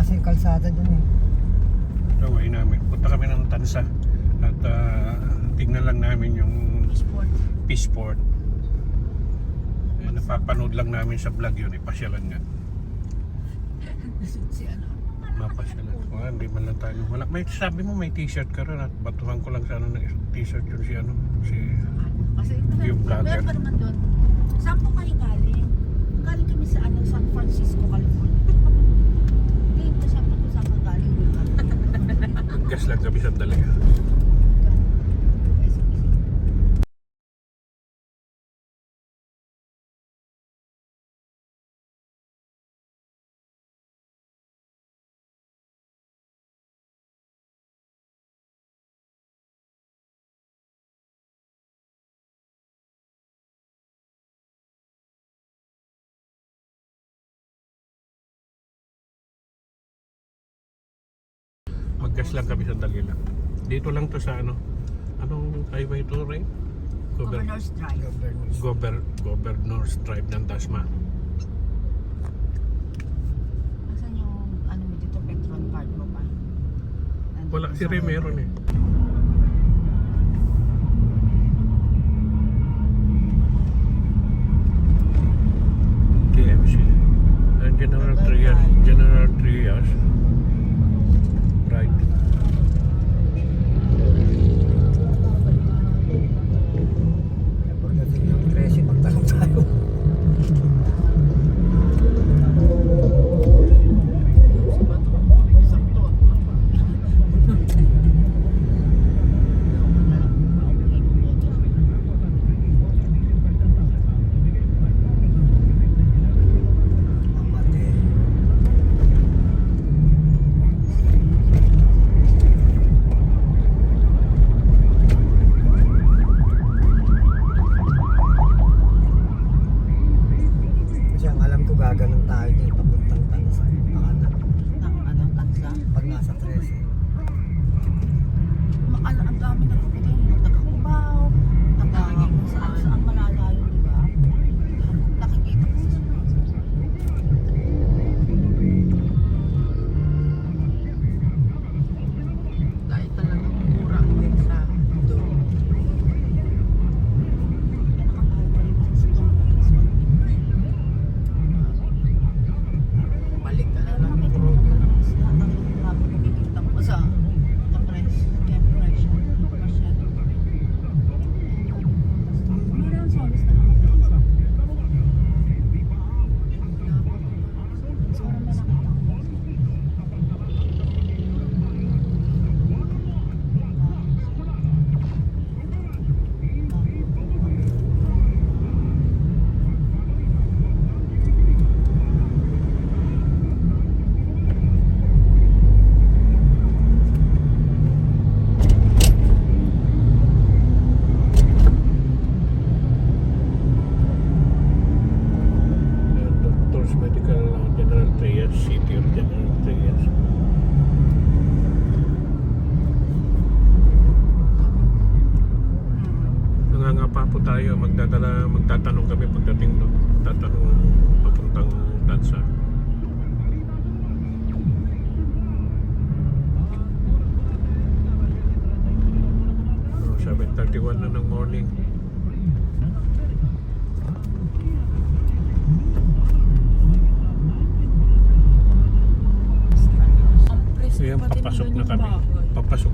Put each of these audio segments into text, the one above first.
kasi yung kalsada dun eh. Gaway namin. Punta kami ng Tansa at ah, tignan lang namin yung Sport. Peaceport. Eh, napapanood lang namin sa vlog yun, ipasyalan nga. si ano. Mapasyalan. Wala, hindi man lang tayo. Wala, may sabi mo may t-shirt ka ron at batuhan ko lang sana ng t-shirt yun si ano, si Kasi Yung vlogger. meron pa naman doon. Saan po kayo galing? Galing kami sa ano, San Francisco, California. Hindi po siya po saan ka galing. Gas lang kami sa dalaga. Maggas lang kami sa Dalila. Dito lang to sa ano. Anong highway to, Ray? Gober Governor's Drive. Gober Governor's Drive ng Dasma. Asan yung ano dito, Petron card mo pa? Wala, si Ray meron eh.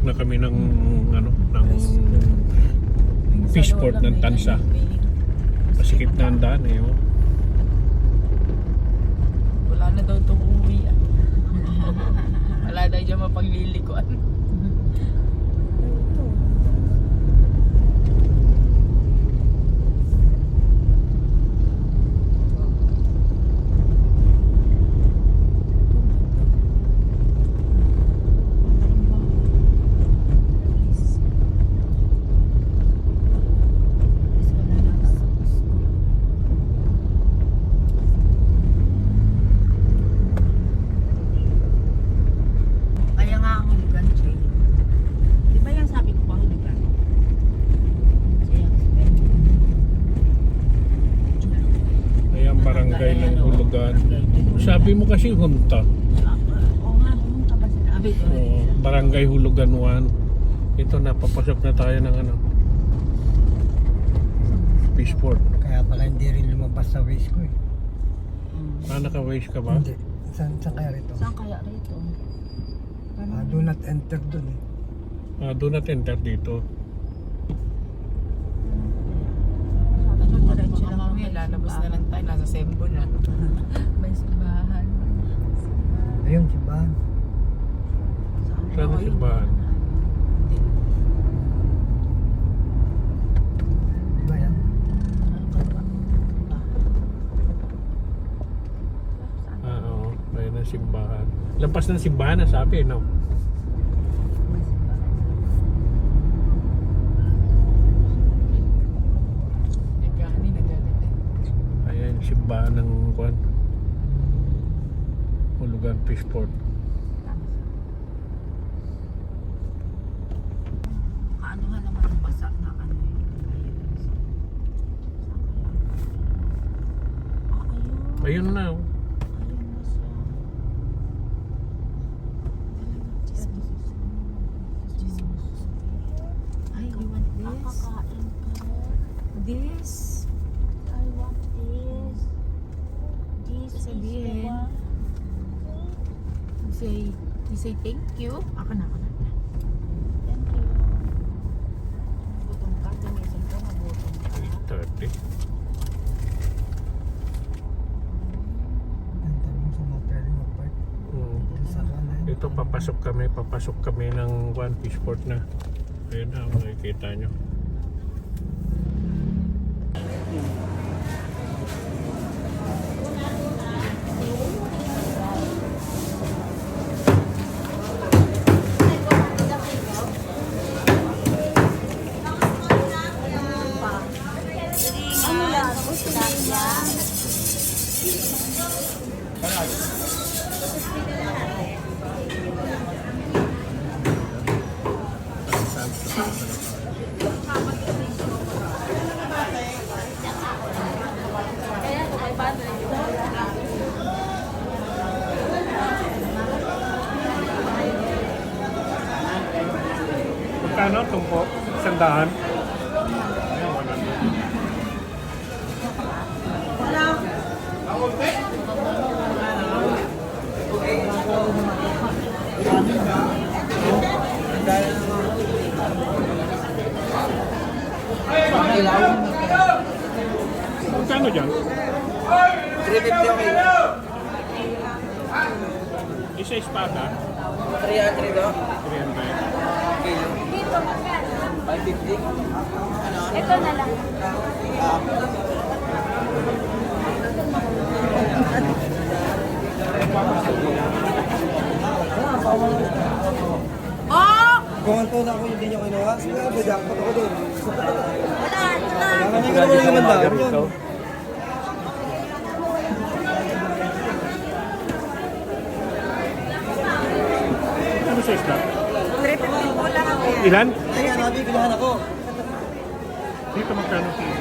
Na kami ng ano, ng fishport ng Tansa. Pasikip na ang daan eh. Oh. Wala na daw itong uwi. Wala na dyan mapaglilikuan. Kaya nga ang hulugan, Jay. Di ba yan sabi ko pa hulugan? Jay, ang spell. Ayan, barangay ng Hulugan. Sabi mo kasi hunta. Oo nga Kabit. Oo, Barangay Hulugan 1. Ito na, papasok na tayo ng ano. Fishport. Kaya pala hindi rin lumabas sa waist ko eh. Ah, naka-waste ka ba? Hindi. Saan, saan kaya rito? Saan kaya rito? Ah, do not enter dun eh. Ah, do not enter dito. Ano, Baka diretso lang mamaya lalabas na lang tayo. Nasa Sembo na. May simbahan. Ayun, simbahan. Saan ang simbahan? Diba? Ah, simbahan. Lampas ng simbahan na sabi, no? Simbahan ng kwan. Hulugan Fishport. Kaanuhan naman ang basa na ano yun. Ayun. Ayun na. oh. Ayun na siya. Ay, you want this? Nakakain ka. This? I want this. This is the Sabihin. one. You say, you say thank you. Ako na, ako na. Thank you. Gutom ka, gumising ka, nagutom ka. 8.30. Enter mo sa motel mo, Bert. Oo. Sa kanan. Ito papasok kami, papasok kami ng One Fishport na. Ayun na, makikita nyo. Ano lang? Tilapia? Magkano itong po? Sandaan? Magkano dyan? 350 okay. Isa espada? 300 do. 300. Kilo. 550. Ito na lang. Oh! Kung ito na ako hindi nyo kinuha, sige jackpot ako doon. Na. Ano sa isda? 350 po lang ako. Ilan? Kaya nabi, kinuhan ako. Dito magkano kilo?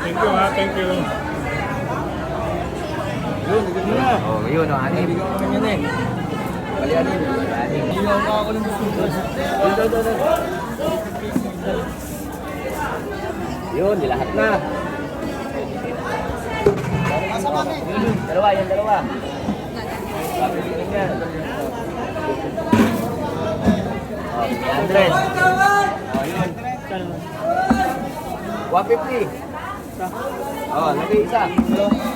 Thank you ha, thank you. Oh, yun oh, anim. Hindi ko naman yun eh. Bali anim. Anim. Hindi ko ako ng gusto. Dito, dito, dito. Yun, nilahat na. Dalawa, yan dalawa. Oh, Andres. Oh, yun. 150 isa. Oo, oh, lagay isa.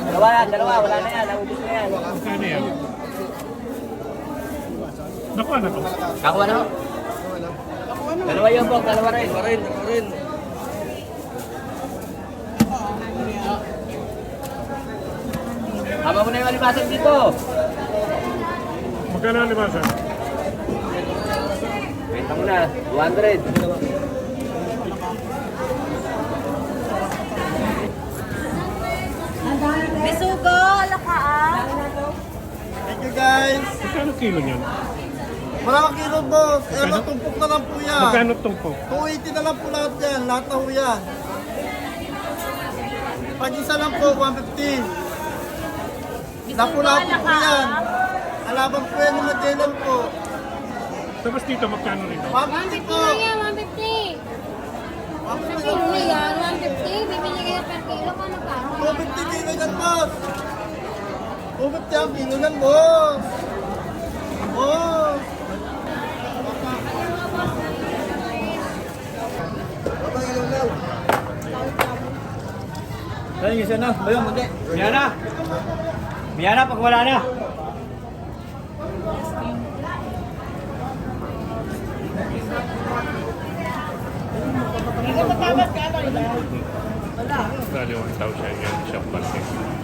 Dalawa dalawa. Wala na yan. Naubos na yan. Ano yan? Nakuha na to. Nakuha na. Dalawa yan po, dalawa rin. Dalawa rin, dalawa rin. Haba mo na yung alimasan dito. Magkano alimasan? Benta mo na, 200. Guys. Magkano kilo niyan? Maraming kilo boss. Eh, matumpok na lang po yan. Magkano itong po? 280 na lang po lahat yan. Lahat na po yan. Pag isa lang po, 150. Lapu-lapu po yan. Alabang po yan Magellan po. Tapos dito, magkano rito? 150 po. Kaya 150. Sa 150 kilo yan, 150. Bibili kayo per kilo. Paano ka? 250 kilo yan, boss. 250 ang kilo yan, boss. Boss. Kaya yung isa na. Ayun, hindi. Miya na. Miya na pag wala na. Bali, 1,000 yan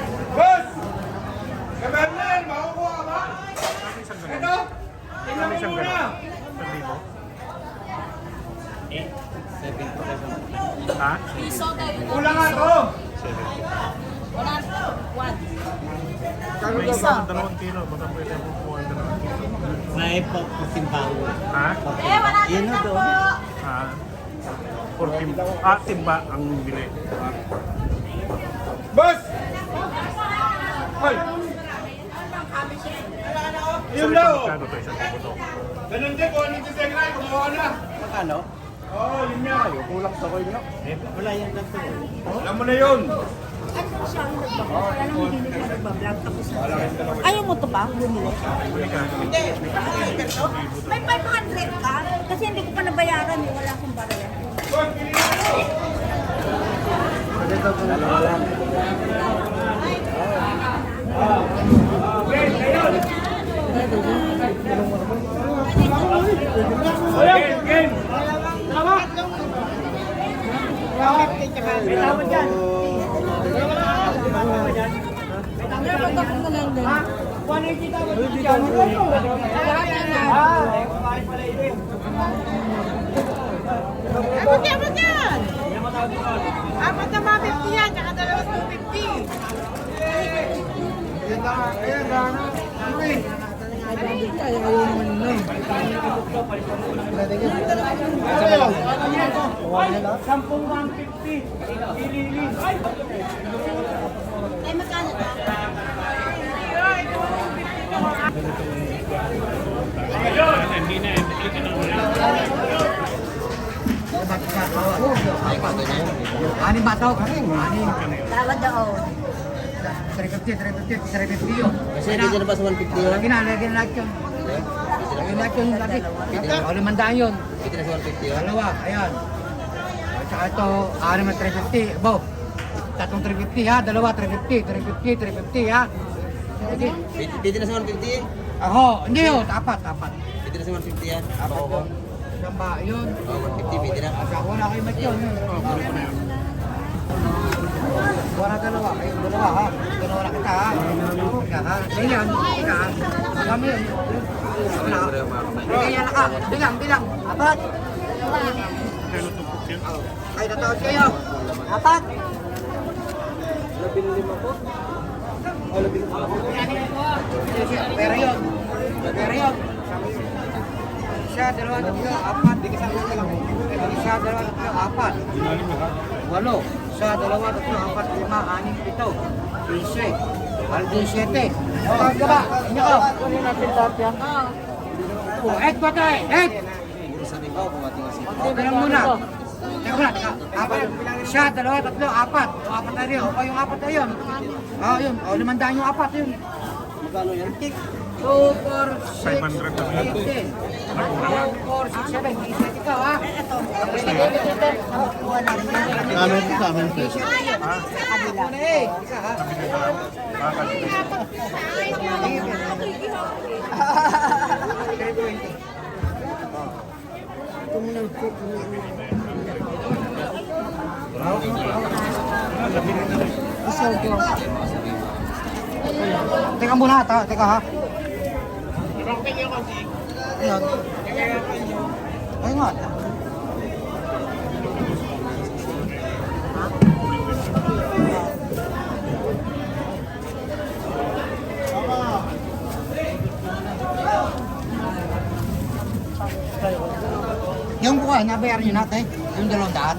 isang gano'n? Isang libo? Ha? Kulang nga to. Wala. One. May isa. Dalawang kilo. Baka pwede mo kuha ng dalawang kilo. May pagkasimbang. Ha? Eh, wala Yun na to. Ha? For timba. Ah, timba ang bili. Boss! Hoy! Yun daw. Ganun din, kung anong na, kumuha na. Magkano? Oo, oh, yun nga. Yung kulang sa koy nyo. Eh, wala yan lang to. Alam mo na yun. Ano siya ang nagbablog? Alam mo, hindi na nagbablog. Tapos Ayaw mo to ba? Bumili? Hindi. May 500 ka? Kasi hindi ko pa nabayaran. eh. Wala akong barayan. Game, game. Abot yan, abot yan! Apat na mga 50 yan, tsaka dalawang 250. Ay, magkano to? Hindi na. Hindi na. Anim ba tao? Anim. Tawad daw. 350, 350, 350 yun. Kasi hindi na ba sa 150 yun? Lagi na, lagi na lahat yun. Lagi na lahat yun, lagi. O, limandaan yun. Hindi na sa 150 yun? Dalawa, ayan. At saka ito, anim na 350. Bob, tatlong 350 ha, dalawa 350, 350, 350 ha. Pwede na sa 150 Aho, hindi yun, apat, apat. Pwede na sa 150 yan? Apat yun. Isang ba, yun. Oo, 150 pwede na. Asa ko na kayo mat yun. Wala dalawa, kayo dalawa ha. Dalawa na kita ha. Ika ha. Ganyan, ika ha. Kami yun. Ganyan na ka. Bilang, bilang. Apat. Kayo natawad kayo. Apat. Pero yun. Pero yun. Isa, dalawa, tatlo, apat. Isa, dalawa, tatlo, apat. Walo. Isa, dalawa, tatlo, apat, lima, anim, pito. Pinse. Aldi, siyete. Tawag ka ba? Inyo ko. Kunin natin lahat yan. Oh, Ed, bata eh. Ed! Okay lang muna. Teka muna, teka. Apat. Siya, dalawa, tatlo, apat. O, apat na rin. O, yung apat na yun. O, yun. O, limandaan yung apat yun. Magkano yan? 2, 4, 6, 500 lang yan. 8, 10. 2, 4, 6, 7. Isip ikaw, ha? Eh? Isa, ha? Bakal. Ito muna. Bisogo. Teka muna, ta, teka ha. Ayan. Ay nga. Yung buka, nabayaran nyo natin. Yung dalawang daan.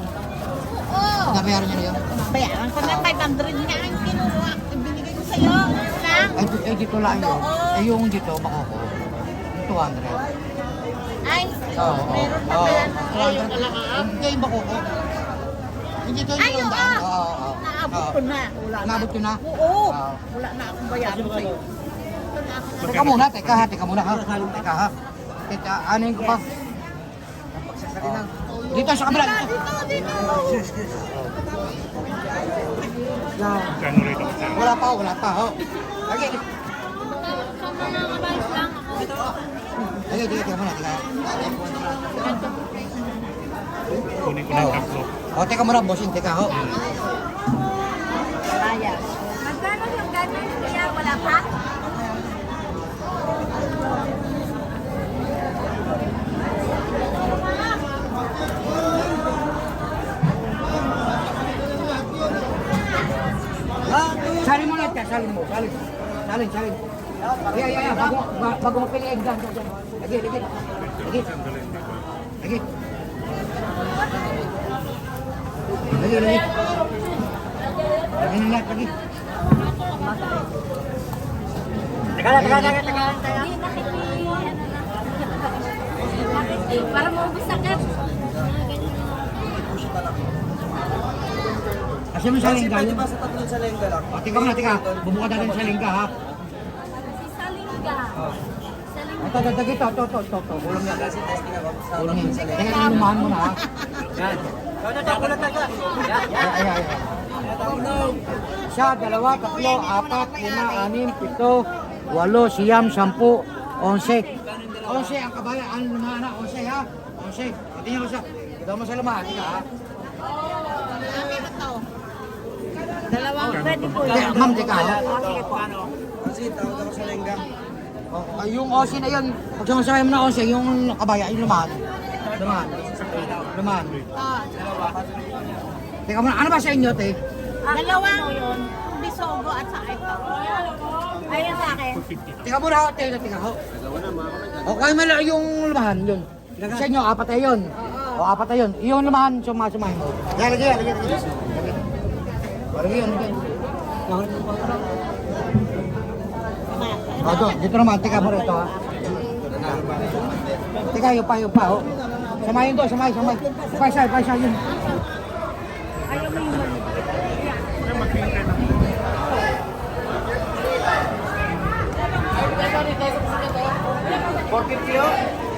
Oo. Nabayaran nyo na yun. Bayaran ko na 500 nga ang kinuha. Ibinigay ko sa'yo. Lang. Ay, ay dito lang yun. Ay, yung dito, makoko. Yung 200. Ay, Oo. meron pa Oo. ba yan? 200. Hindi, yung makoko. Yung dito, yung Ay, dalawang oo. daan. Oo, oo. Naabot ko na. Wala na. Naabot ko na? Oo. Oo. Wala na akong bayaran sa'yo. Wala akong Teka muna, teka ha, teka muna ha. Teka ha. Teka, anin ko pa. Dito sa kabila. Dito. Dito, dito. Kano rito ka Wala pa, wala pa. Lang ako. Lagi, teka, teka muna, teka. Kunin ko ng tatlo. O, teka muna, bossing, teka ho. Magkano yung niya? Wala pa? Salin mo lang, teka, salin mo, salin. Salin, salin. Yeah, yeah, yeah. Bago, ba- bago mo dyan, dyan. Lagi, lagi. Lagi. Lagi. Lagi, lagi. Lagi na lahat, lagi. Teka lang, teka, teka, Kasi mo sa lingga yun. sa tatlong sa lingga lang. O, tika muna, tika. Bumuka natin sa lingga, ha? Si Salinga. Salinga. Ito, ito, ito, ito, ito, ito, ito. Kulang yan. Kulang yan. Teka, inumahan mo na, ha? Yan. Ay, ay, ay. Isa, dalawa, tatlo, apat, lima, anim, pito, walo, siyam, sampu, onse. Onse, ang kabaya, ang lumahan na, onse, ha? Onse. Tingnan mo siya. Ito mo sa lumahan, tika, ha? Dami ba to? Dalawang pwede po Hindi, ma'am, tika, ha? Ah, sige po. Oh, yung onse na yun, pag sumasabay mo na onse, yung kabaya, yung lumahan. Lumahan. Lumahan. Teka muna, ano ba sa inyo, te? Dalawang bisogo at saka ito. Ayun sa akin. Teka muna ako, teka, teka ho. O, kaya mo lang yung lumahan, yun. Sa inyo, apat na yun. O, apat na yun. Yung lumahan, sumasumahin mo. Lagi, lagi, lagi. Lagi. Lagi, yun, lagi. O, doon, dito naman, teka mo rito, ha. Teka, yung pa, yung pa, ho. Samayin doon, samayin, samayin. Pa isa, pa isa, yun. Ayaw mo yung mali. Puset?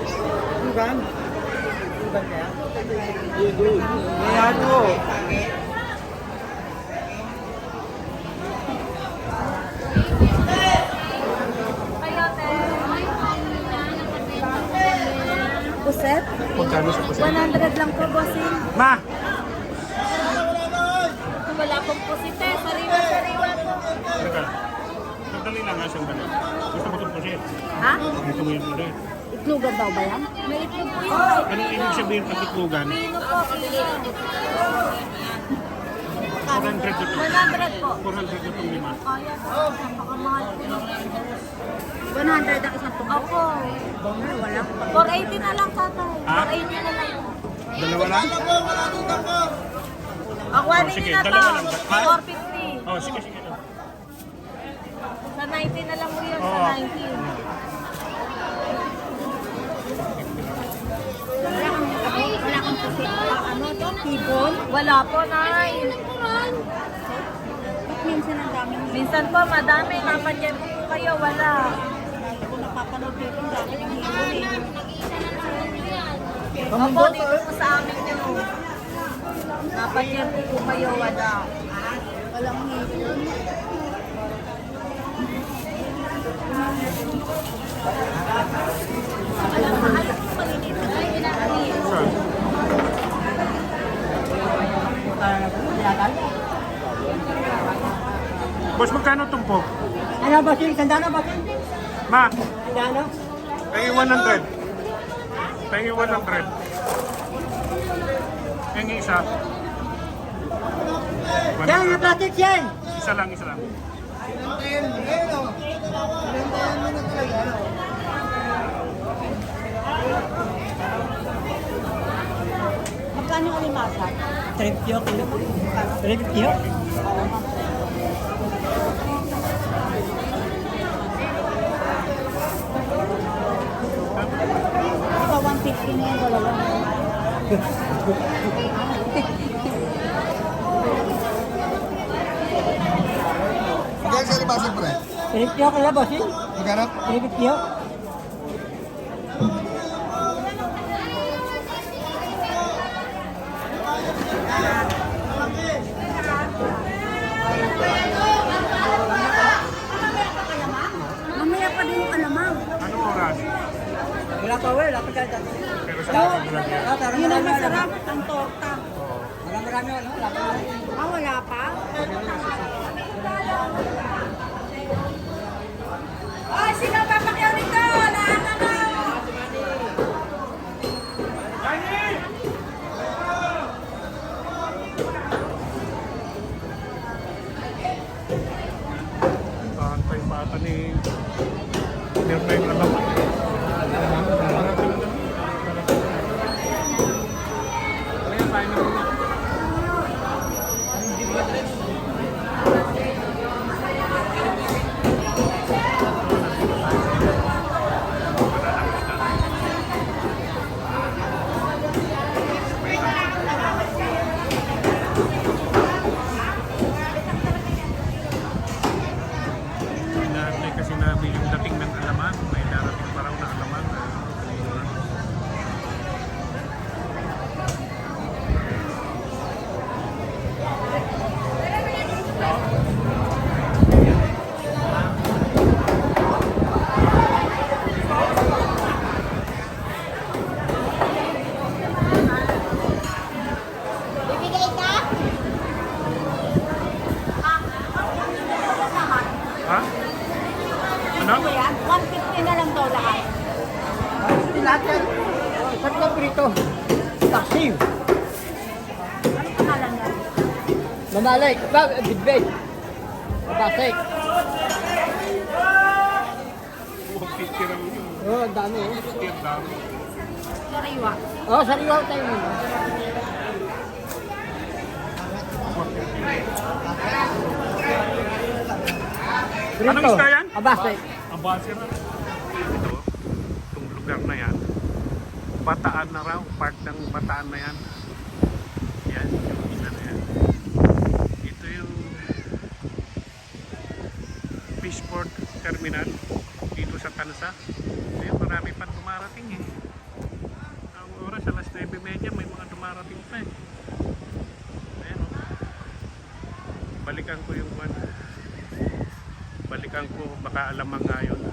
Magkano sa pusit? 100 lang po, bossing. Ma! Wala pong pusit eh. Sariwa-sariwa po. Teka. Sandali lang ha, sandali. Gusto ko itong pusit. Ha? Gusto mo yung pusit. Itlugan daw ba yan? May itlog po yun. Anong ibig sabihin pag itlugan? Pino po, kilo. 400 ito. 100 po. 400 itong lima. Ayan, napakamahal po. 100 ang isang? Opo. Wala. 480 na lang, tatay. Ha? 480 na lang. Dalawa lang? Ako, Oh, ano sige, na to? dalawa lang. Ha? 450. Oh, sige, sige. Sa 90 na lang mo yun, Oo. sa 90. Wala kang, wala kang pusit. Ano to? Tibon? Wala po, nay. Minsan ang dami. Minsan po, madami. Napanyan po kayo, wala. Kung napapanood ko yung dami ng hibon eh. Opo, dito po sa amin yun. Napanyan po po kayo, wala. Walang hibon. Alam mo, alam mo, maliliit na kayo na Boss, magkano tumpok? Ano ba sing? Sandano ba sing? Ma, Sandano? Pengi 100. Pengi 100. Pengi isa. Yan, yung plastic yan! Isa lang, isa lang. Magkano yung alimasa? Tripyo, kilo. Tripyo? Ito, 150 na yan, dalawa. Magkano sa libasa, pre? Tripyo, kilo ba sing? Magkano? Tripyo? Mamaya pa din yung alamang. Anong oras? Wala pa, wala pa dyan. Pero sa akin lang yan. Ah, pero Yun ang marami, masarap, ang torta. Marami, marami, ano? Wala pa. Ah, wala pa? Ay, sino papakyaw nito? Lahat na Kaantay pa ata ni Nirna yung alam. Inaantay kasi namin yung dating ng alaman. May darating pa raw na alaman. Bibigay ka? Ha? Ano? Ano yan? 150 na lang daw lahat. Lahat yan. Tatlo prito. Taxi. Ano pangalan yan? Mamalay. Ba, bigbig. Mabasik. 150 raw yun. Oh, dami eh. Sariwa. Oh, sariwa tayo muna. Anong isda yan? Abasik. Ang base na. Ito, itong lugar na yan, bataan na raw, part ng bataan na. Yan, yung isa na yan. Ito yung Fishport Terminal dito sa Tansa. Ayun, marami pa dumarating eh. Ang oras, alas 9.30, may mga dumarating pa eh. Ayan o. Balikan ko yung one balikan ko baka alamang ngayon balikan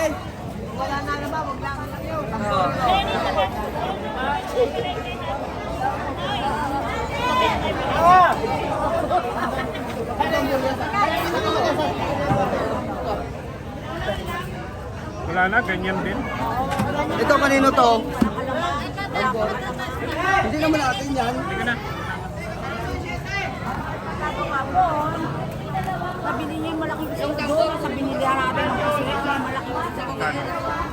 mo dito, tay. Wala na, ganyan din. Ito kanino to? Hindi naman natin yan. Sige na. Nabili niya yung malaking isang doon. Sa binili natin ng kasi malaking isang